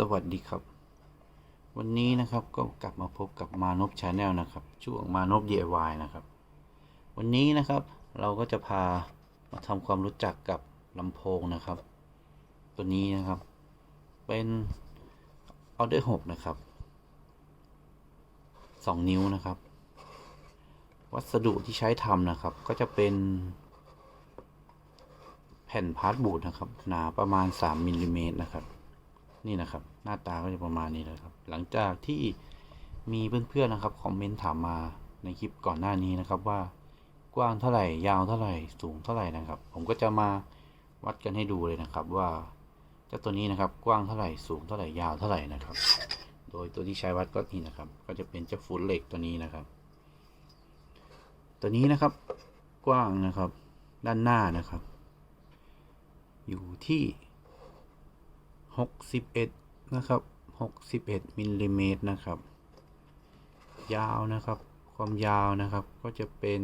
สวัสดีครับ วันนี้นะครับก็กลับมาพบกับมานพชาแนลนะครับ ช่วงมานพ DIY นะครับ วันนี้นะครับเราก็จะพามาทำความรู้จักกับลำโพงนะครับ ตัวนี้นะครับ เป็น Order 6นะครับ2นิ้วนะครับ วัสดุที่ใช้ทำนะครับ ก็จะเป็น แผ่นพาร์ทบูดนะครับ หนาประมาณ 3มิลลิเมตรนะครับ นี่นะครับ หน้าตาก็จะประมาณนี้เลยครับ หลังจากที่มีเพื่อนๆนะครับคอมเมนต์ถามมาในคลิปก่อนหน้านี้นะครับว่ากว้างเท่าไหร่ยาวเท่าไหร่สูงเท่าไหร่นะครับ ผมก็จะมาวัดกันให้ดูเลยนะครับว่าเจ้าตัวนี้นะครับกว้างเท่าไหร่สูงเท่าไหร่ยาวเท่าไหร่นะครับ โดยตัวที่ใช้วัดก็นี่นะครับ ก็จะเป็นเจ้าฟุตเหล็กตัวนี้นะครับ ตัวนี้นะครับกว้างนะครับด้านหน้านะครับ อยู่ที่ 61 นะครับ 61มิลลิเมตรนะครับ ยาวนะครับ ความยาวนะครับก็จะเป็น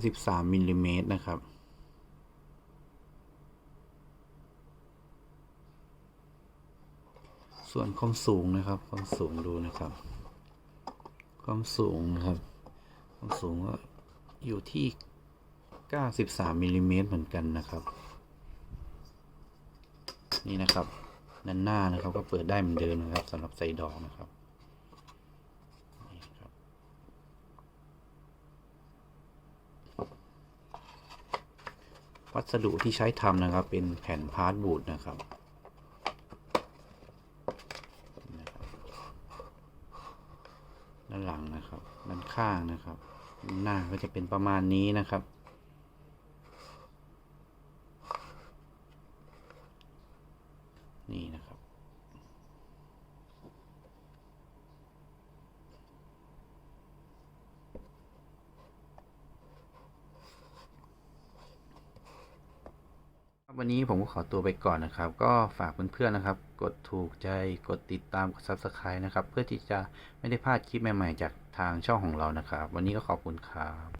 93มิลลิเมตรนะครับส่วนความสูงนะครับ ความสูงดูนะครับ ความสูงนะครับ ความสูงก็อยู่ที่ 93มิลลิเมตรเหมือนกันนะครับ นี่นะครับด้านหน้านะครับก็เปิดได้เหมือนเดิมนะครับสำหรับใส่ดอกนะครับนี่ครับวัสดุที่ใช้ทำนะครับ เป็นแผ่นพาร์ทบูดนะครับ ด้านหลังนะครับ ด้านข้างนะครับ หน้าก็จะเป็นประมาณนี้นะครับ นี่นะครับ วันนี้ผมก็ขอตัวไปก่อนนะครับ ก็ฝากเพื่อนๆนะครับ กดถูกใจกดติดตามกด Subscribe นะครับ เพื่อที่จะไม่ได้พลาดคลิปใหม่ๆ จากทางช่องของเรานะครับ วันนี้ก็ขอบคุณครับ